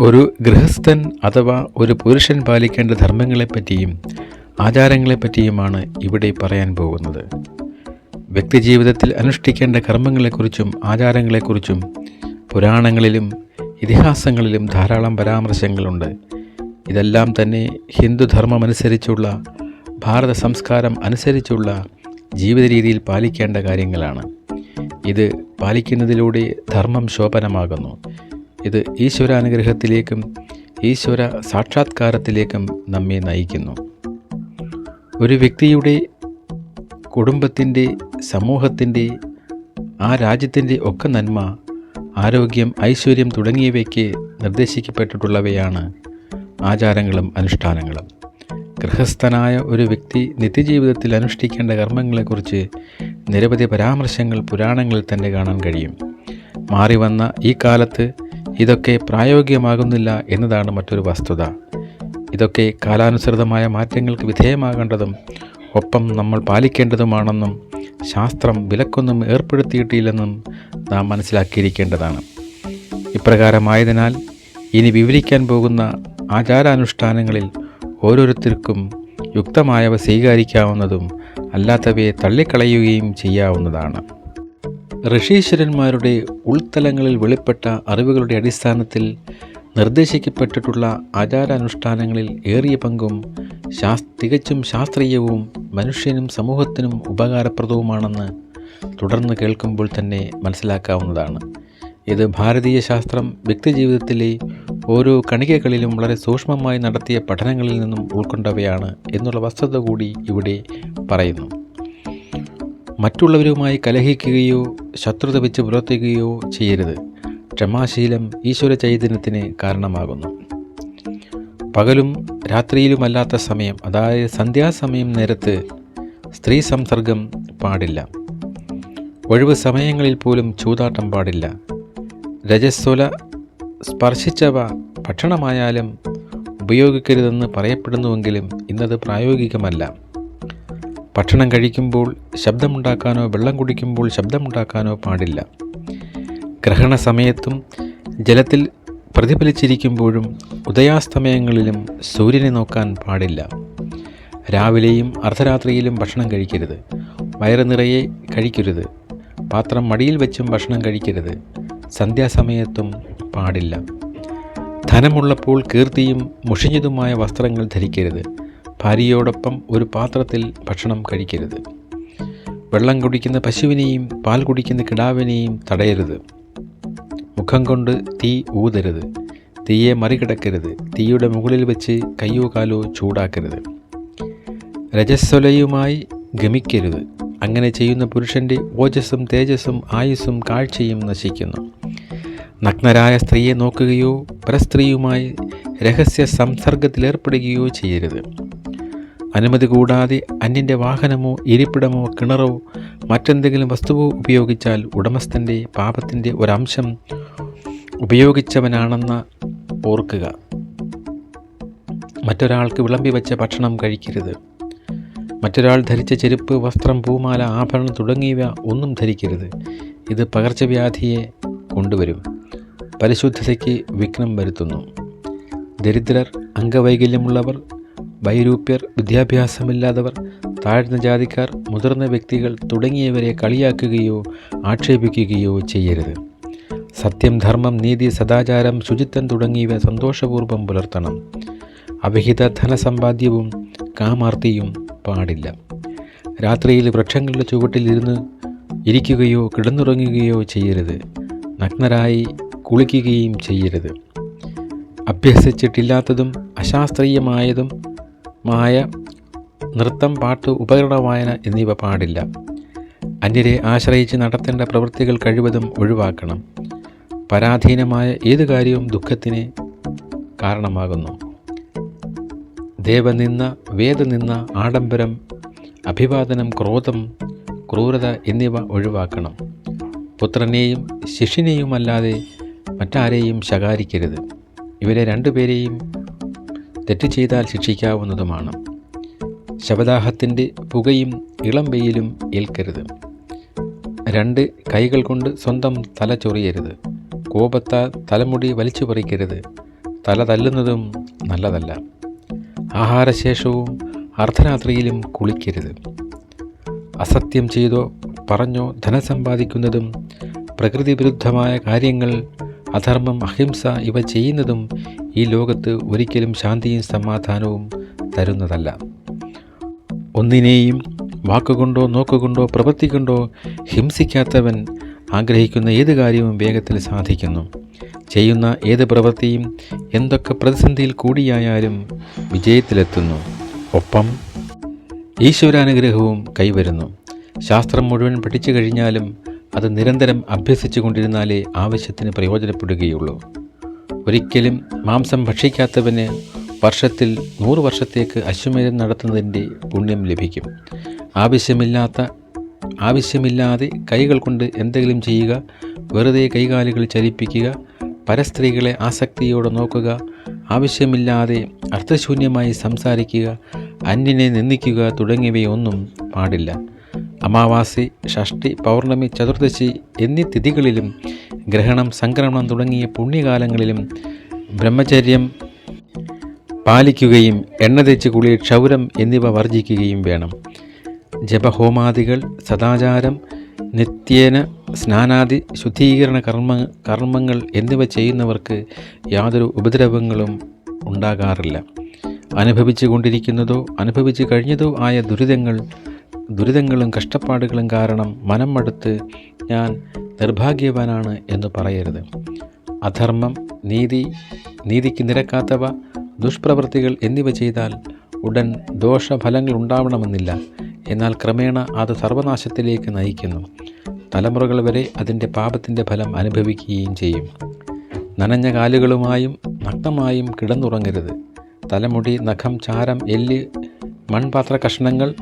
ഒരു ഗൃഹസ്ഥൻ അഥവാ ഒരു പുരുഷൻ പാലിക്കേണ്ട ധർമ്മങ്ങളെപ്പറ്റിയും ആചാരങ്ങളെപ്പറ്റിയുമാണ് ഇവിടെ പറയാൻ പോകുന്നത്. വ്യക്തിജീവിതത്തിൽ അനുഷ്ഠിക്കേണ്ട കർമ്മങ്ങളെക്കുറിച്ചും ആചാരങ്ങളെക്കുറിച്ചും പുരാണങ്ങളിലും ഇതിഹാസങ്ങളിലും ധാരാളം പരാമർശങ്ങളുണ്ട്. ഇതെല്ലാം തന്നെ ഹിന്ദുധർമ്മമനുസരിച്ചുള്ള ഭാരത സംസ്കാരം അനുസരിച്ചുള്ള ജീവിത രീതിയിൽ പാലിക്കേണ്ട കാര്യങ്ങളാണ്. ഇത് പാലിക്കുന്നതിലൂടെ ധർമ്മം ശോഭനമാകുന്നു. ഇത് ഈശ്വരാനുഗ്രഹത്തിലേക്കും ഈശ്വര സാക്ഷാത്കാരത്തിലേക്കും നമ്മെ നയിക്കുന്നു. ഒരു വ്യക്തിയുടെ കുടുംബത്തിന്റെ സമൂഹത്തിന്റെ ആ രാജ്യത്തിന്റെ ഒക്കെ നന്മ ആരോഗ്യം ഐശ്വര്യം തുടങ്ങിയവയ്ക്ക് നിർദ്ദേശിക്കപ്പെട്ടിട്ടുള്ളവയാണ് ആചാരങ്ങളും അനുഷ്ഠാനങ്ങളും. ഗൃഹസ്ഥനായ ഒരു വ്യക്തി നിത്യജീവിതത്തിൽ അനുഷ്ഠിക്കേണ്ട കർമ്മങ്ങളെക്കുറിച്ച് നിരവധി പരാമർശങ്ങൾ പുരാണങ്ങളിൽ തന്നെ കാണാൻ കഴിയും. മാറി വന്ന ഈ കാലത്ത് ഇതൊക്കെ പ്രായോഗികമാകുന്നില്ല എന്നതാണ് മറ്റൊരു വസ്തുത. ഇതൊക്കെ കാലാനുസൃതമായ മാറ്റങ്ങൾക്ക് വിധേയമാകേണ്ടതും ഒപ്പം നമ്മൾ പാലിക്കേണ്ടതുമാണെന്നും ശാസ്ത്രം വിലക്കൊന്നും ഏർപ്പെടുത്തിയിട്ടില്ലെന്നും നാം മനസ്സിലാക്കിയിരിക്കേണ്ടതാണ്. ഇപ്രകാരമായതിനാൽ ഇനി വിവരിക്കാൻ പോകുന്ന ആചാരാനുഷ്ഠാനങ്ങളിൽ ഓരോരുത്തർക്കും യുക്തമായവ സ്വീകരിക്കാവുന്നതും അല്ലാത്തവയെ തള്ളിക്കളയുകയും ചെയ്യാവുന്നതാണ്. ഋഷീശ്വരന്മാരുടെ ഉൾത്തലങ്ങളിൽ വെളിപ്പെട്ട അറിവുകളുടെ അടിസ്ഥാനത്തിൽ നിർദ്ദേശിക്കപ്പെട്ടിട്ടുള്ള ആചാരാനുഷ്ഠാനങ്ങളിൽ ഏറിയ പങ്കും ശാസ് തികച്ചും ശാസ്ത്രീയവും മനുഷ്യനും സമൂഹത്തിനും ഉപകാരപ്രദവുമാണെന്ന് തുടർന്ന് കേൾക്കുമ്പോൾ തന്നെ മനസ്സിലാക്കാവുന്നതാണ്. ഇത് ഭാരതീയ ശാസ്ത്രം വ്യക്തിജീവിതത്തിലെ ഓരോ കണികകളിലും വളരെ സൂക്ഷ്മമായി നടത്തിയ പഠനങ്ങളിൽ നിന്നും ഉൾക്കൊണ്ടവയാണ് എന്നുള്ള വസ്തുത കൂടി ഇവിടെ പറയുന്നു. മറ്റുള്ളവരുമായി കലഹിക്കുകയോ ശത്രുത വെച്ച് പുലർത്തുകയോ ചെയ്യരുത്. ക്ഷമാശീലം ഈശ്വര ചൈതന്യത്തിന് കാരണമാകുന്നു. പകലും രാത്രിയിലുമല്ലാത്ത സമയം അതായത് സന്ധ്യാസമയം നേരത്ത് സ്ത്രീ സംസർഗം പാടില്ല. ഒഴിവ് സമയങ്ങളിൽ പോലും ചൂതാട്ടം പാടില്ല. രജസ്വല സ്പർശിച്ചവ ഭക്ഷണമായാലും ഉപയോഗിക്കരുതെന്ന് പറയപ്പെടുന്നുവെങ്കിലും ഇന്നത് പ്രായോഗികമല്ല. ഭക്ഷണം കഴിക്കുമ്പോൾ ശബ്ദമുണ്ടാക്കാനോ വെള്ളം കുടിക്കുമ്പോൾ ശബ്ദമുണ്ടാക്കാനോ പാടില്ല. ഗ്രഹണ സമയത്തും ജലത്തിൽ പ്രതിഫലിച്ചിരിക്കുമ്പോഴും ഉദയാസ്തമയങ്ങളിലും സൂര്യനെ നോക്കാൻ പാടില്ല. രാവിലെയും അർദ്ധരാത്രിയിലും ഭക്ഷണം കഴിക്കരുത്. വയറ് നിറയെ കഴിക്കരുത്. പാത്രം മടിയിൽ വെച്ചും ഭക്ഷണം കഴിക്കരുത്. സന്ധ്യാസമയത്തും പാടില്ല. ധനമുള്ളപ്പോൾ കീർത്തിയും മുഷിഞ്ഞതുമായ വസ്ത്രങ്ങൾ ധരിക്കരുത്. ഭാര്യയോടൊപ്പം ഒരു പാത്രത്തിൽ ഭക്ഷണം കഴിക്കരുത്. വെള്ളം കുടിക്കുന്ന പശുവിനെയും പാൽ കുടിക്കുന്ന കിടാവിനെയും തടയരുത്. മുഖം കൊണ്ട് തീ ഊതരുത്. തീയെ മറികടക്കരുത്. തീയുടെ മുകളിൽ വെച്ച് കയ്യോ കാലോ ചൂടാക്കരുത്. രജസ്വലയുമായി ഗമിക്കരുത്. അങ്ങനെ ചെയ്യുന്ന പുരുഷന്റെ ഓജസ്സും തേജസ്സും ആയുസ്സും കാഴ്ചയും നശിക്കുന്നു. നഗ്നരായ സ്ത്രീയെ നോക്കുകയോ പരസ്ത്രീയുമായി രഹസ്യ സംസർഗത്തിലേർപ്പെടുകയോ ചെയ്യരുത്. അനുമതി കൂടാതെ അന്യന്റെ വാഹനമോ ഇരിപ്പിടമോ കിണറോ മറ്റെന്തെങ്കിലും വസ്തുവോ ഉപയോഗിച്ചാൽ ഉടമസ്ഥന്റെ പാപത്തിന്റെ ഒരംശം ഉപയോഗിച്ചവനാണെന്ന് ഓർക്കുക. മറ്റൊരാൾക്ക് വിളമ്പി വെച്ച ഭക്ഷണം കഴിക്കരുത്. മറ്റൊരാൾ ധരിച്ച ചെരുപ്പ് വസ്ത്രം പൂമാല ആഭരണം തുടങ്ങിയവ ഒന്നും ധരിക്കരുത്. ഇത് പകർച്ചവ്യാധിയെ കൊണ്ടുവരും. പരിശുദ്ധതയ്ക്ക് വിഘ്നം വരുത്തുന്നു. ദരിദ്രർ അംഗവൈകല്യമുള്ളവർ വൈരൂപ്യർ വിദ്യാഭ്യാസമില്ലാത്തവർ താഴ്ന്ന ജാതിക്കാർ മുതിർന്ന വ്യക്തികൾ തുടങ്ങിയവരെ കളിയാക്കുകയോ ആക്ഷേപിക്കുകയോ ചെയ്യരുത്. സത്യം ധർമ്മം നീതി സദാചാരം ശുചിത്വം തുടങ്ങിയവ സന്തോഷപൂർവം പുലർത്തണം. അവിഹിത ധനസമ്പാദ്യവും കാമാർത്തിയും പാടില്ല. രാത്രിയിൽ വൃക്ഷങ്ങളുടെ ചുവട്ടിലിരുന്ന് ഇരിക്കുകയോ കിടന്നുറങ്ങുകയോ ചെയ്യരുത്. നഗ്നരായി കുളിക്കുകയും ചെയ്യരുത്. അഭ്യസിച്ചിട്ടില്ലാത്തതും അശാസ്ത്രീയമായതും മായ നൃത്തം പാട്ട് ഉപകരണ വായന എന്നിവ പാടില്ല. അന്യരെ ആശ്രയിച്ച് നടത്തേണ്ട പ്രവൃത്തികൾ കഴിവതും ഒഴിവാക്കണം. പരാധീനമായ ഏതു കാര്യവും ദുഃഖത്തിന് കാരണമാകുന്നു. ദേവനിന്ന വേദനിന്ന ആഡംബരം അഭിവാദനം ക്രോധം ക്രൂരത എന്നിവ ഒഴിവാക്കണം. പുത്രനെയും ശിഷ്യനെയുമല്ലാതെ മറ്റാരെയും ശകാരിക്കരുത്. ഇവരെ രണ്ടുപേരെയും തെറ്റ് ചെയ്താൽ ശിക്ഷിക്കാവുന്നതുമാണ്. ശവദാഹത്തിന്റെ പുകയും ഇളം വെയിലും ഏൽക്കരുത്. രണ്ട് കൈകൾ കൊണ്ട് സ്വന്തം തല ചൊറിയരുത്. കോപത്താൽ തലമുടി വലിച്ചു പറിക്കരുത്. തല തല്ലുന്നതും നല്ലതല്ല. ആഹാരശേഷവും അർദ്ധരാത്രിയിലും കുളിക്കരുത്. അസത്യം ചെയ്തോ പറഞ്ഞോ ധനം സമ്പാദിക്കുന്നതും പ്രകൃതി വിരുദ്ധമായ കാര്യങ്ങൾ അധർമ്മം അഹിംസ ഇവ ചെയ്യുന്നതും ഈ ലോകത്ത് ഒരിക്കലും ശാന്തിയും സമാധാനവും തരുന്നതല്ല. ഒന്നിനെയും വാക്കുകൊണ്ടോ നോക്കുകൊണ്ടോ പ്രവൃത്തി കൊണ്ടോ ഹിംസിക്കാത്തവൻ ആഗ്രഹിക്കുന്ന ഏത് കാര്യവും വേഗത്തിൽ സാധിക്കുന്നു. ചെയ്യുന്ന ഏത് പ്രവൃത്തിയും എന്തൊക്കെ പ്രതിസന്ധിയിൽ കൂടിയായാലും വിജയത്തിലെത്തുന്നു. ഒപ്പം ഈശ്വരാനുഗ്രഹവും കൈവരുന്നു. ശാസ്ത്രം മുഴുവൻ പഠിച്ചു കഴിഞ്ഞാലും അത് നിരന്തരം അഭ്യസിച്ചു കൊണ്ടിരുന്നാലേ ആവശ്യത്തിന് പ്രയോജനപ്പെടുകയുള്ളൂ. ഒരിക്കലും മാംസം ഭക്ഷിക്കാത്തവന് വർഷത്തിൽ നൂറ് വർഷത്തേക്ക് അശ്വമേധം നടത്തുന്നതിന്റെ പുണ്യം ലഭിക്കും. ആവശ്യമില്ലാത്ത ആവശ്യമില്ലാതെ കൈകൾ കൊണ്ട് എന്തെങ്കിലും ചെയ്യുക വെറുതെ കൈകാലുകൾ ചലിപ്പിക്കുക പരസ്ത്രീകളെ ആസക്തിയോടെ നോക്കുക ആവശ്യമില്ലാതെ അർത്ഥശൂന്യമായി സംസാരിക്കുക അന്യനെ നിന്ദിക്കുക തുടങ്ങിയവയൊന്നും പാടില്ല. അമാവാസി ഷഷ്ടി പൗർണമി ചതുർദശി എന്നീ തിഥികളിലും ഗ്രഹണം സംക്രമണം തുടങ്ങിയ പുണ്യകാലങ്ങളിലും ബ്രഹ്മചര്യം പാലിക്കുകയും എണ്ണ തേച്ച് കുളി ക്ഷൗരം എന്നിവ വർജിക്കുകയും വേണം. ജപഹോമാദികൾ സദാചാരം നിത്യേന സ്നാനാദി ശുദ്ധീകരണ കർമ്മ കർമ്മങ്ങൾ എന്നിവ ചെയ്യുന്നവർക്ക് യാതൊരു ഉപദ്രവങ്ങളും ഉണ്ടാകാറില്ല. അനുഭവിച്ചു കൊണ്ടിരിക്കുന്നതോ അനുഭവിച്ചു കഴിഞ്ഞതോ ആയ ദുരിതങ്ങൾ ദുരിതങ്ങളും കഷ്ടപ്പാടുകളും കാരണം മനം മടുത്ത് ഞാൻ നിർഭാഗ്യവാനാണ് എന്ന് പറയരുത്. അധർമ്മം നീതി നീതിക്ക് നിരക്കാത്തവ ദുഷ്പ്രവൃത്തികൾ എന്നിവ ചെയ്താൽ ഉടൻ ദോഷഫലങ്ങൾ ഉണ്ടാവണമെന്നില്ല. എന്നാൽ ക്രമേണ അത് സർവനാശത്തിലേക്ക് നയിക്കുന്നു. തലമുറകൾ വരെ അതിന്റെ പാപത്തിന്റെ ഫലം അനുഭവിക്കുകയും ചെയ്യും. നനഞ്ഞ കാലുകളുമായും നഗ്നമായും കിടന്നുറങ്ങരുത്. തലമുടി നഖം ചാരം എല്ല് മൺപാത്ര കഷ്ണങ്ങൾ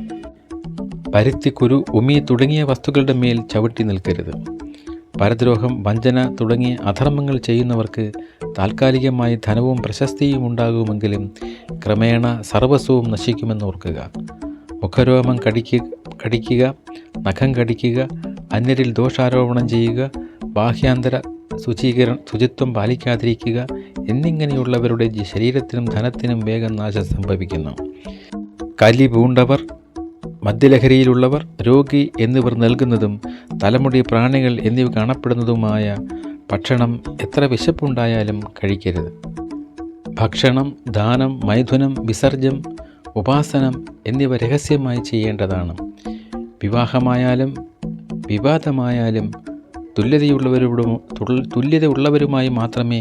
പരുത്തിക്കുരു ഉമി തുടങ്ങിയ വസ്തുക്കളുടെ മേൽ ചവിട്ടി നിൽക്കരുത്. പരദ്രോഹം വഞ്ചന തുടങ്ങിയ അധർമ്മങ്ങൾ ചെയ്യുന്നവർക്ക് താൽക്കാലികമായി ധനവും പ്രശസ്തിയും ഉണ്ടാകുമെങ്കിലും ക്രമേണ സർവസ്വവും നശിക്കുമെന്ന് ഓർക്കുക. മുഖരോമം കടിക്കുക കടിക്കുക നഖം കടിക്കുക അന്യരിൽ ദോഷാരോപണം ചെയ്യുക ബാഹ്യാന്തര ശുചീകര ശുചിത്വം പാലിക്കാതിരിക്കുക എന്നിങ്ങനെയുള്ളവരുടെ ശരീരത്തിനും ധനത്തിനും വേഗം നാശം സംഭവിക്കുന്നു. കലി പൂണ്ടവർ മദ്യലഹരിയിലുള്ളവർ രോഗി എന്നിവർ നൽകുന്നതും തലമുടി പ്രാണികൾ എന്നിവ കാണപ്പെടുന്നതുമായ ഭക്ഷണം എത്ര വിശപ്പുണ്ടായാലും കഴിക്കരുത്. ഭക്ഷണം ദാനം മൈഥുനം വിസർജ്യം ഉപാസനം എന്നിവ രഹസ്യമായി ചെയ്യേണ്ടതാണ്. വിവാഹമായാലും വിവാദമായാലും തുല്യതയുള്ളവരോടും തുല്യത ഉള്ളവരുമായി മാത്രമേ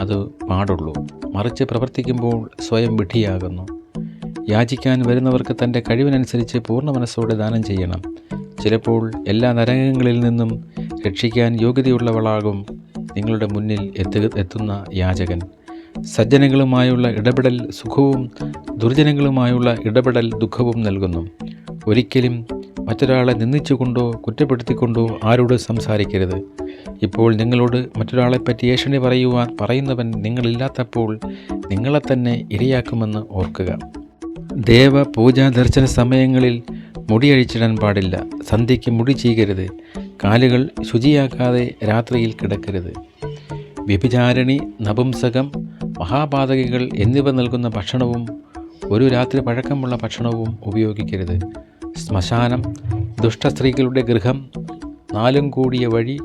അത് പാടുള്ളൂ. മറിച്ച് പ്രവർത്തിക്കുമ്പോൾ സ്വയം വിഡ്ഢിയാകുന്നു. യാചിക്കാൻ വരുന്നവർക്ക് തന്റെ കഴിവിനനുസരിച്ച് പൂർണ മനസ്സോടെ ദാനം ചെയ്യണം. ചിലപ്പോൾ എല്ലാ നരകങ്ങളിൽ നിന്നും രക്ഷിക്കാൻ യോഗ്യതയുള്ളവളാകും നിങ്ങളുടെ മുന്നിൽ എത്തു എത്തുന്ന യാചകൻ. സജ്ജനങ്ങളുമായുള്ള ഇടപെടൽ സുഖവും ദുർജനങ്ങളുമായുള്ള ഇടപെടൽ ദുഃഖവും നൽകുന്നു. ഒരിക്കലും മറ്റൊരാളെ നിന്ദിച്ചുകൊണ്ടോ കുറ്റപ്പെടുത്തിക്കൊണ്ടോ ആരോട് സംസാരിക്കരുത്. ഇപ്പോൾ നിങ്ങളോട് മറ്റൊരാളെപ്പറ്റി ഏഷണി പറയുവാൻ പറയുന്നവൻ നിങ്ങളില്ലാത്തപ്പോൾ നിങ്ങളെ തന്നെ ഇരയാക്കുമെന്ന് ഓർക്കുക. ദേവ പൂജാ ദർശന സമയങ്ങളിൽ മുടിയഴിച്ചിടാൻ പാടില്ല. സന്ധ്യയ്ക്ക് മുടി ചീകരുത്. കാലുകൾ ശുചിയാക്കാതെ രാത്രിയിൽ കിടക്കരുത്. വ്യഭിചാരിണി നപുംസകം മഹാപാതകികൾ എന്നിവ നൽകുന്ന ഭക്ഷണവും ഒരു രാത്രി പഴക്കമുള്ള ഭക്ഷണവും ഉപയോഗിക്കരുത്. ശ്മശാനം ദുഷ്ടസ്ത്രീകളുടെ ഗൃഹം നാലും കൂടിയ വഴി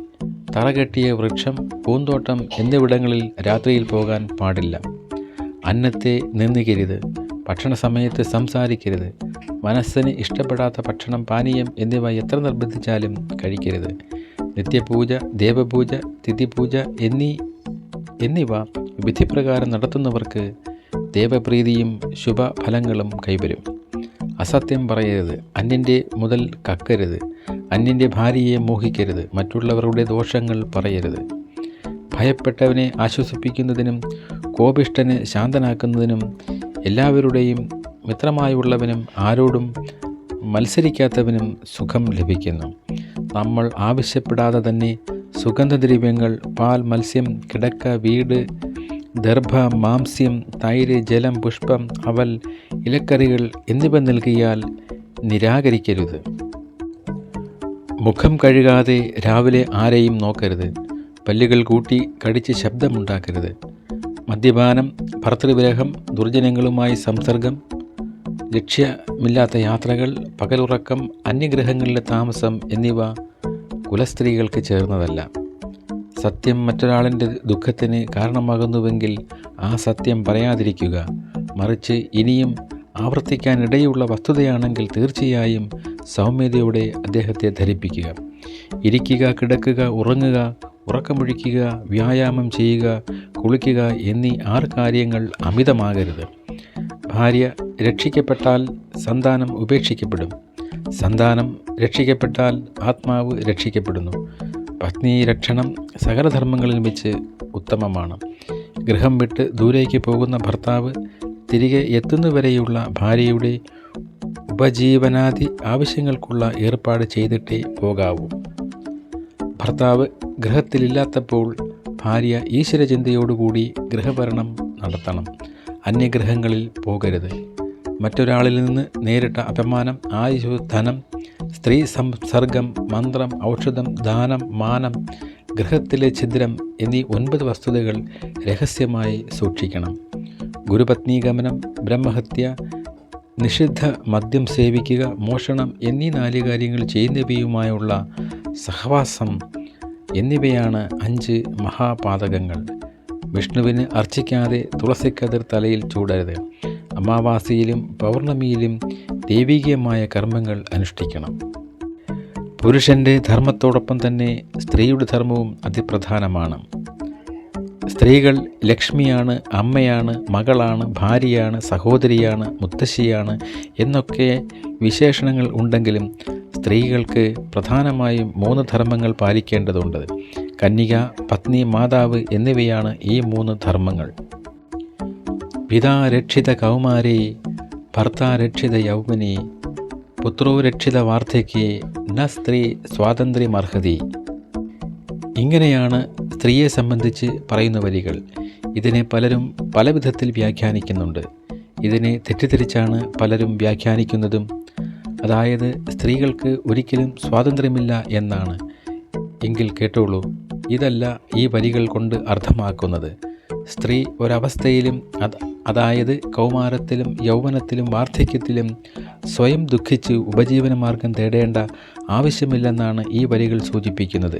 തറകെട്ടിയ വൃക്ഷം പൂന്തോട്ടം എന്നിവിടങ്ങളിൽ രാത്രിയിൽ പോകാൻ പാടില്ല. അന്നത്തെ നിന്ദിക്കരുത്. ഭക്ഷണ സമയത്ത് സംസാരിക്കരുത്. മനസ്സിന് ഇഷ്ടപ്പെടാത്ത ഭക്ഷണം പാനീയം എന്നിവ എത്ര നിർബന്ധിച്ചാലും കഴിക്കരുത്. നിത്യപൂജ ദേവപൂജ തിഥിപൂജ എന്നീ എന്നിവ വിധിപ്രകാരം നടത്തുന്നവർക്ക് ദേവപ്രീതിയും ശുഭഫലങ്ങളും കൈവരും. അസത്യം പറയരുത്. അന്യന്റെ മുതൽ കക്കരുത്. അന്യന്റെ ഭാര്യയെ മോഹിക്കരുത്. മറ്റുള്ളവരുടെ ദോഷങ്ങൾ പറയരുത്. ഭയപ്പെട്ടവനെ ആശ്വസിപ്പിക്കുന്നതിനും കോപിഷ്ടനെ ശാന്തനാക്കുന്നതിനും എല്ലാവരുടെയും മിത്രമായുള്ളവനും ആരോടും മത്സരിക്കാത്തവനും സുഖം ലഭിക്കുന്നു. നമ്മൾ ആവശ്യപ്പെടാതെ തന്നെ സുഗന്ധദ്രവ്യങ്ങൾ പാൽ മത്സ്യം കിടക്ക വീട് ദർഭ മാംസ്യം തൈര് ജലം പുഷ്പം അവൽ ഇലക്കറികൾ എന്നിവ നൽകിയാൽ നിരാകരിക്കരുത്. മുഖം കഴുകാതെ രാവിലെ ആരെയും നോക്കരുത്. പല്ലുകൾ കൂട്ടി കടിച്ച് ശബ്ദമുണ്ടാക്കരുത്. മദ്യപാനം ഭർത്തൃവിരഹം ദുർജനങ്ങളുമായി സംസർഗം ലക്ഷ്യമില്ലാത്ത യാത്രകൾ പകലുറക്കം അന്യഗ്രഹങ്ങളിലെ താമസം എന്നിവ കുലസ്ത്രീകൾക്ക് ചേർന്നതല്ല. സത്യം മറ്റൊരാളിന്റെ ദുഃഖത്തിന് കാരണമാകുന്നുവെങ്കിൽ ആ സത്യം പറയാതിരിക്കുക മറിച്ച് ഇനിയും ആവർത്തിക്കാനിടയുള്ള വസ്തുതയാണെങ്കിൽ തീർച്ചയായും സൗമ്യതയോടെ അദ്ദേഹത്തെ ധരിപ്പിക്കുക. ഇരിക്കുക കിടക്കുക ഉറങ്ങുക ഉറക്കമൊഴിക്കുക വ്യായാമം ചെയ്യുക കുളിക്കുക എന്നീ ആറ് കാര്യങ്ങൾ അമിതമാകരുത്. ഭാര്യ രക്ഷിക്കപ്പെട്ടാൽ സന്താനം ഉപേക്ഷിക്കപ്പെടും. സന്താനം രക്ഷിക്കപ്പെട്ടാൽ ആത്മാവ് രക്ഷിക്കപ്പെടുന്നു. പത്നി രക്ഷണം സകലധർമ്മങ്ങളിൽ വെച്ച് ഉത്തമമാണ്. ഗൃഹം വിട്ട് ദൂരേക്ക് പോകുന്ന ഭർത്താവ് തിരികെ എത്തുന്നവരെയുള്ള ഭാര്യയുടെ ഉപജീവനാദി ആവശ്യങ്ങൾക്കുള്ള ഏർപ്പാട് ചെയ്തിട്ടേ പോകാവൂ. ഭർത്താവ് ഗൃഹത്തിലില്ലാത്തപ്പോൾ ഭാര്യ ഈശ്വരചിന്തയോടുകൂടി ഗൃഹഭരണം നടത്തണം. അന്യഗ്രഹങ്ങളിൽ പോകരുത്. മറ്റൊരാളിൽ നിന്ന് നേരിട്ട അപമാനം ആയുഷ് ധനം സ്ത്രീ സംസർഗം മന്ത്രം ഔഷധം ദാനം മാനം ഗ്രഹത്തിലെ ഛിദ്രം എന്നീ ഒൻപത് വസ്തുതകൾ രഹസ്യമായി സൂക്ഷിക്കണം. ഗുരുപത്നീഗമനം ബ്രഹ്മഹത്യ നിഷിദ്ധ മദ്യം സേവിക്കുക മോഷണം എന്നീ നാല് കാര്യങ്ങൾ ചെയ്യുന്നവയുമായുള്ള സഹവാസം എന്നിവയാണ് അഞ്ച് മഹാപാതകങ്ങൾ. വിഷ്ണുവിന് അർച്ചിക്കാതെ തുളസിക്കതിർ തലയിൽ ചൂടരുത്. അമാവാസിയിലും പൗർണമിയിലും ദൈവികമായ കർമ്മങ്ങൾ അനുഷ്ഠിക്കണം. പുരുഷന്റെ ധർമ്മത്തോടൊപ്പം തന്നെ സ്ത്രീയുടെ ധർമ്മവും അതിപ്രധാനമാണ്. സ്ത്രീകൾ ലക്ഷ്മിയാണ് അമ്മയാണ് മകളാണ് ഭാര്യയാണ് സഹോദരിയാണ് മുത്തശ്ശിയാണ് എന്നൊക്കെ വിശേഷണങ്ങൾ ഉണ്ടെങ്കിലും സ്ത്രീകൾക്ക് പ്രധാനമായും മൂന്ന് ധർമ്മങ്ങൾ പാലിക്കേണ്ടതുണ്ട്. കന്യക പത്നി മാതാവ് എന്നിവയാണ് ഈ മൂന്ന് ധർമ്മങ്ങൾ. പിതാരക്ഷിത കൗമാരി ഭർത്താരക്ഷിത യൗവനി പുത്രോരക്ഷിത വാർദ്ധക്യേ ന സ്ത്രീ സ്വാതന്ത്ര്യമർഹതി. ഇങ്ങനെയാണ് സ്ത്രീയെ സംബന്ധിച്ച് പറയുന്ന വരികൾ. ഇതിനെ പലരും പല വിധത്തിൽ വ്യാഖ്യാനിക്കുന്നുണ്ട്. ഇതിനെ തെറ്റിദ്ധരിച്ചാണ് പലരും വ്യാഖ്യാനിക്കുന്നതും. അതായത് സ്ത്രീകൾക്ക് ഒരിക്കലും സ്വാതന്ത്ര്യമില്ല എന്നാണ്. എങ്കിൽ കേട്ടോളൂ ഇതല്ല ഈ വരികൾ കൊണ്ട് അർത്ഥമാക്കുന്നത്. സ്ത്രീ ഒരവസ്ഥയിലും അത് അതായത് കൗമാരത്തിലും യൗവനത്തിലും വാർദ്ധക്യത്തിലും സ്വയം ദുഃഖിച്ച് ഉപജീവനമാർഗം തേടേണ്ട ആവശ്യമില്ലെന്നാണ് ഈ വരികൾ സൂചിപ്പിക്കുന്നത്.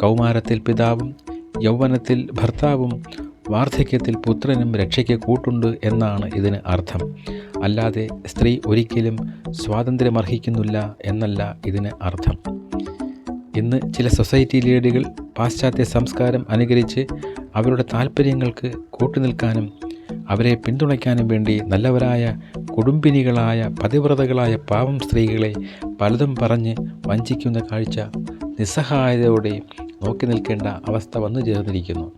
കൗമാരത്തിൽ പിതാവും യൗവനത്തിൽ ഭർത്താവും വാർദ്ധക്യത്തിൽ പുത്രനും രക്ഷയ്ക്ക് കൂട്ടുണ്ട് എന്നാണ് ഇതിന് അർത്ഥം. അല്ലാതെ സ്ത്രീ ഒരിക്കലും സ്വാതന്ത്ര്യമർഹിക്കുന്നില്ല എന്നല്ല ഇതിന് അർത്ഥം. ഇന്ന് ചില സൊസൈറ്റി ലീഡുകൾ പാശ്ചാത്യ സംസ്കാരം അനുകരിച്ച് അവരുടെ താല്പര്യങ്ങൾക്ക് കൂട്ടുനിൽക്കാനും അവരെ പിന്തുണയ്ക്കാനും വേണ്ടി നല്ലവരായ കുടുംബിനികളായ പതിവ്രതകളായ പാവം സ്ത്രീകളെ പലതും പറഞ്ഞ് വഞ്ചിക്കുന്ന കാഴ്ച നിസ്സഹായതയോടെ നോക്കി നിൽക്കേണ്ട അവസ്ഥ വന്നു ചേർന്നിരിക്കുന്നു.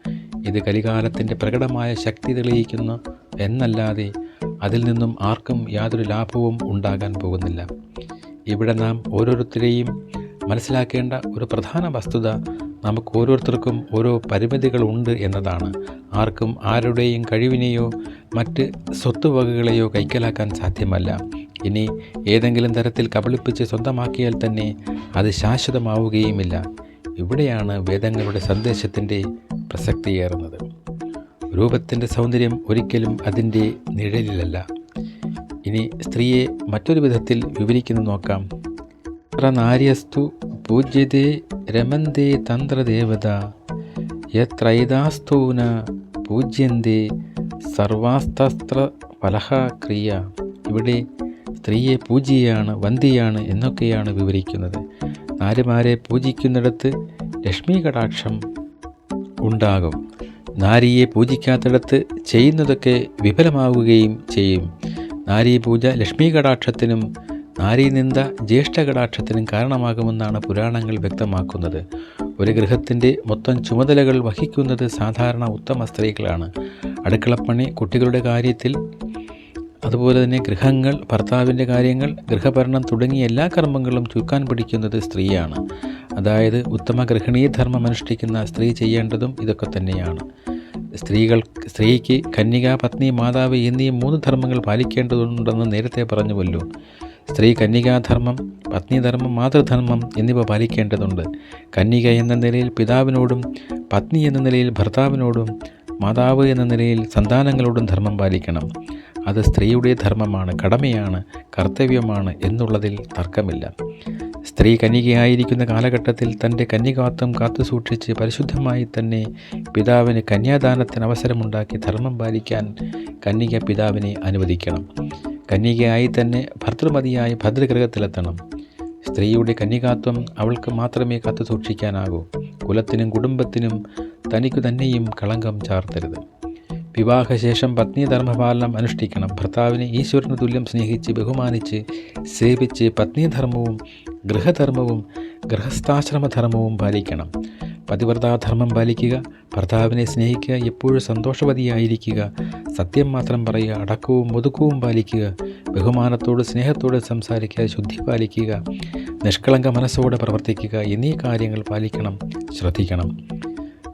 ഇത് കലികാലത്തിന്റെ പ്രകടമായ ശക്തി തെളിയിക്കുന്നു എന്നല്ലാതെ അതിൽ നിന്നും ആർക്കും യാതൊരു ലാഭവും ഉണ്ടാകാൻ പോകുന്നില്ല. ഇവിടെ നാം ഓരോരുത്തരെയും മനസ്സിലാക്കേണ്ട ഒരു പ്രധാന വസ്തുത നമുക്ക് ഓരോരുത്തർക്കും ഓരോ പരിമിതികളുണ്ട് എന്നതാണ്. ആർക്കും ആരുടെയും കഴിവിനെയോ മറ്റ് സ്വത്തുവകകളെയോ കൈക്കലാക്കാൻ സാധ്യമല്ല. ഇനി ഏതെങ്കിലും തരത്തിൽ കബളിപ്പിച്ച് സ്വന്തമാക്കിയാൽ തന്നെ അത് ശാശ്വതമാവുകയുമില്ല. ഇവിടെയാണ് വേദങ്ങളുടെ സന്ദേശത്തിന്റെ പ്രസക്തിയേറുന്നത്. രൂപത്തിന്റെ സൗന്ദര്യം ഒരിക്കലും അതിന്റെ നിഴലിലല്ല. ഇനി സ്ത്രീയെ മറ്റൊരു വിധത്തിൽ വിവരിക്കുന്നു നോക്കാം. ത്ര നാര്യസ്തു പൂജ്യതേ രമന്തേ തന്ത്രദേവത യത്രൈതാസ്തൂന പൂജ്യന്തേ സർവാസ്തസ്ത്ര ഫലഹക്രിയ ഇവിടെ സ്ത്രീയെ പൂജിയാണ് വന്തിയാണ് എന്നൊക്കെയാണ് വിവരിക്കുന്നത്. നാരിമാരെ പൂജിക്കുന്നിടത്ത് ലക്ഷ്മി കടാക്ഷം ഉണ്ടാകും. നാരിയെ പൂജിക്കാത്തിടത്ത് ചെയ്യുന്നതൊക്കെ വിഫലമാവുകയും ചെയ്യും. നാരി പൂജ ലക്ഷ്മി കടാക്ഷത്തിനും നാരീനിന്ദ ജ്യേഷ്ഠ കടാക്ഷത്തിനും കാരണമാകുമെന്നാണ് പുരാണങ്ങൾ വ്യക്തമാക്കുന്നത്. ഒരു ഗൃഹത്തിന്റെ മൊത്തം ചുമതലകൾ വഹിക്കുന്നത് സാധാരണ ഉത്തമ സ്ത്രീകളാണ്. അടുക്കളപ്പണി കുട്ടികളുടെ കാര്യത്തിൽ അതുപോലെ തന്നെ ഗൃഹങ്ങൾ ഭർത്താവിന്റെ കാര്യങ്ങൾ ഗൃഹഭരണം തുടങ്ങിയ എല്ലാ കർമ്മങ്ങളും ചുക്കാൻ പിടിക്കുന്നത് സ്ത്രീയാണ്. അതായത് ഉത്തമ ഗൃഹിണീധർമ്മം അനുഷ്ഠിക്കുന്ന സ്ത്രീ ചെയ്യേണ്ടതും ഇതൊക്കെ തന്നെയാണ്. സ്ത്രീകൾ സ്ത്രീക്ക് കന്യക പത്നി മാതാവ് എന്നീ മൂന്ന് ധർമ്മങ്ങൾ പാലിക്കേണ്ടതുണ്ടെന്ന് നേരത്തെ പറഞ്ഞുവല്ലോ. സ്ത്രീ കന്യകാധർമ്മം പത്നിധർമ്മം മാതൃധർമ്മം എന്നിവ പാലിക്കേണ്ടതുണ്ട്. കന്യക എന്ന നിലയിൽ പിതാവിനോടും പത്നി എന്ന നിലയിൽ ഭർത്താവിനോടും മാതാവ് എന്ന നിലയിൽ സന്താനങ്ങളോടും ധർമ്മം പാലിക്കണം. അത് സ്ത്രീയുടെ ധർമ്മമാണ് കടമയാണ് കർത്തവ്യമാണ് എന്നുള്ളതിൽ തർക്കമില്ല. സ്ത്രീ കന്യകയായിരിക്കുന്ന കാലഘട്ടത്തിൽ തന്റെ കന്യകാത്വം കാത്തുസൂക്ഷിച്ച് പരിശുദ്ധമായി തന്നെ പിതാവിന് കന്യാദാനത്തിന് അവസരമുണ്ടാക്കി ധർമ്മം പാലിക്കാൻ കന്യക പിതാവിനെ അനുവദിക്കണം. കന്യകയായി തന്നെ ഭർത്തൃമതിയായി ഭദ്രഗൃഹത്തിലെത്തണം. സ്ത്രീയുടെ കന്യകാത്വം അവൾക്ക് മാത്രമേ കാത്തു സൂക്ഷിക്കാനാകൂ. കുലത്തിനും കുടുംബത്തിനും തനിക്കു തന്നെയും കളങ്കം ചാർത്തരുത്. വിവാഹശേഷം പത്നി ധർമ്മപാലനം അനുഷ്ഠിക്കണം. ഭർത്താവിനെ ഈശ്വരന് തുല്യം സ്നേഹിച്ച് ബഹുമാനിച്ച് സേവിച്ച് പത്നീധർമ്മവും ഗൃഹധർമ്മവും ഗൃഹസ്ഥാശ്രമധർമ്മവും പാലിക്കണം. പതിവ്രതാധർമ്മം പാലിക്കുക ഭർത്താവിനെ സ്നേഹിക്കുക എപ്പോഴും സന്തോഷവതിയായിരിക്കുക സത്യം മാത്രം പറയുക അടക്കവും ഒതുക്കവും പാലിക്കുക ബഹുമാനത്തോട് സ്നേഹത്തോട് സംസാരിക്കുക ശുദ്ധി പാലിക്കുക നിഷ്കളങ്ക മനസ്സോടെ പ്രവർത്തിക്കുക എന്നീ കാര്യങ്ങൾ പാലിക്കണം ശ്രദ്ധിക്കണം.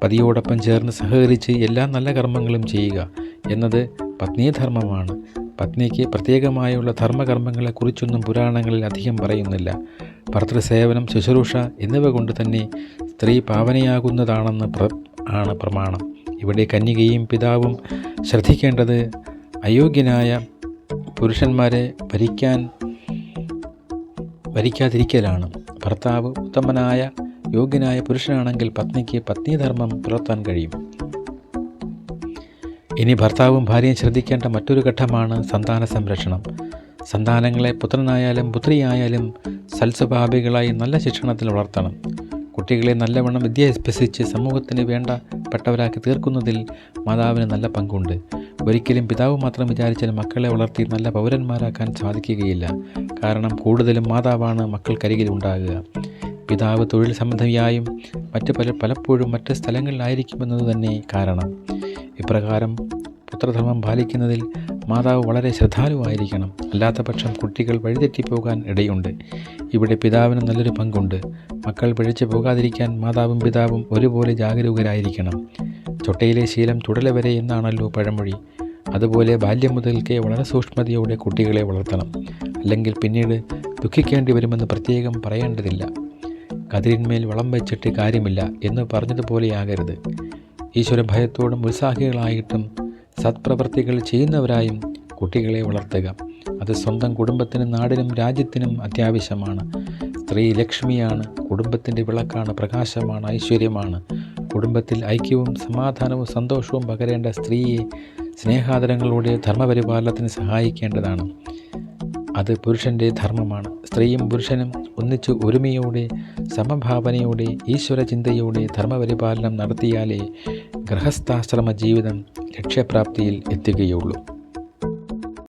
പതിയോടൊപ്പം ചേർന്ന് സഹകരിച്ച് എല്ലാ നല്ല കർമ്മങ്ങളും ചെയ്യുക എന്നത് പത്നീധർമ്മമാണ്. പത്നിക്ക് പ്രത്യേകമായുള്ള ധർമ്മകർമ്മങ്ങളെക്കുറിച്ചൊന്നും പുരാണങ്ങളിൽ അധികം പറയുന്നില്ല. ഭർത്തൃസേവനം ശുശ്രൂഷ എന്നിവ കൊണ്ട് തന്നെ സ്ത്രീ പാവനയാകുന്നതാണെന്ന് ആണ് പ്രമാണം. ഇവിടെ കന്യകയും പിതാവും ശ്രദ്ധിക്കേണ്ടത് അയോഗ്യനായ പുരുഷന്മാരെ ഭരിക്കാൻ ഭരിക്കാതിരിക്കലാണ്. ഭർത്താവ് ഉത്തമനായ യോഗ്യനായ പുരുഷനാണെങ്കിൽ പത്നിക്ക് പത്നീധർമ്മം പുലർത്താൻ കഴിയും. ഇനി ഭർത്താവും ഭാര്യയും ശ്രദ്ധിക്കേണ്ട മറ്റൊരു ഘട്ടമാണ് സന്താന സംരക്ഷണം. സന്താനങ്ങളെ പുത്രനായാലും പുത്രിയായാലും സൽസ്വഭാവികളായി നല്ല ശിക്ഷണത്തിൽ വളർത്തണം. കുട്ടികളെ നല്ലവണ്ണം വിദ്യ അഭ്യസിച്ച് സമൂഹത്തിന് വേണ്ടപ്പെട്ടവരാക്കി തീർക്കുന്നതിൽ മാതാവിന് നല്ല പങ്കുണ്ട്. ഒരിക്കലും പിതാവ് മാത്രം വിചാരിച്ചാൽ മക്കളെ വളർത്തി നല്ല പൗരന്മാരാക്കാൻ സാധിക്കുകയില്ല. കാരണം കൂടുതലും മാതാവാണ് മക്കൾക്കരികിൽ ഉണ്ടാകുക. പിതാവ് തൊഴിൽ സംബന്ധിയായും മറ്റ് പല പലപ്പോഴും മറ്റ് സ്ഥലങ്ങളിലായിരിക്കുമെന്നത് തന്നെ കാരണം. ഇപ്രകാരം പുത്രധർമ്മം പാലിക്കുന്നതിൽ മാതാവ് വളരെ ശ്രദ്ധാലുവായിരിക്കണം. അല്ലാത്ത പക്ഷം കുട്ടികൾ വഴിതെറ്റിപ്പോകാൻ ഇടയുണ്ട്. ഇവിടെ പിതാവിന് നല്ലൊരു പങ്കുണ്ട്. മക്കൾ പിഴച്ചു പോകാതിരിക്കാൻ മാതാവും പിതാവും ഒരുപോലെ ജാഗരൂകരായിരിക്കണം. ചൊട്ടയിലെ ശീലം തുടല വരെ എന്നാണല്ലോ പഴമൊഴി. അതുപോലെ ബാല്യം മുതൽക്കേ വളരെ സൂക്ഷ്മതയോടെ കുട്ടികളെ വളർത്തണം. അല്ലെങ്കിൽ പിന്നീട് ദുഃഖിക്കേണ്ടി വരുമെന്ന് പ്രത്യേകം പറയേണ്ടതില്ല. കതിരിന്മേൽ വളം വെച്ചിട്ട് കാര്യമില്ല എന്ന് പറഞ്ഞതുപോലെയാകരുത്. ഈശ്വര ഭയത്തോടും ഉത്സാഹികളായിട്ടും സത്പ്രവർത്തികൾ ചെയ്യുന്നവരായും കുട്ടികളെ വളർത്തുക. അത് സ്വന്തം കുടുംബത്തിനും നാടിനും രാജ്യത്തിനും അത്യാവശ്യമാണ്. സ്ത്രീ ലക്ഷ്മിയാണ് കുടുംബത്തിന്റെ വിളക്കാണ് പ്രകാശമാണ് ഐശ്വര്യമാണ്. കുടുംബത്തിൽ ഐക്യവും സമാധാനവും സന്തോഷവും പകരേണ്ട സ്ത്രീയെ സ്നേഹാദരങ്ങളോടെ ധർമ്മപരിപാലനത്തിന് സഹായിക്കേണ്ടതാണ്. അത് പുരുഷന്റെ ധർമ്മമാണ്. സ്ത്രീയും പുരുഷനും ഒന്നിച്ച് ഒരുമയോടെ സമഭാവനയോടെ ഈശ്വര ചിന്തയോടെ ധർമ്മപരിപാലനം നടത്തിയാലേ ഗൃഹസ്ഥാശ്രമ ജീവിതം ലക്ഷ്യപ്രാപ്തിയിൽ എത്തുകയുള്ളൂ.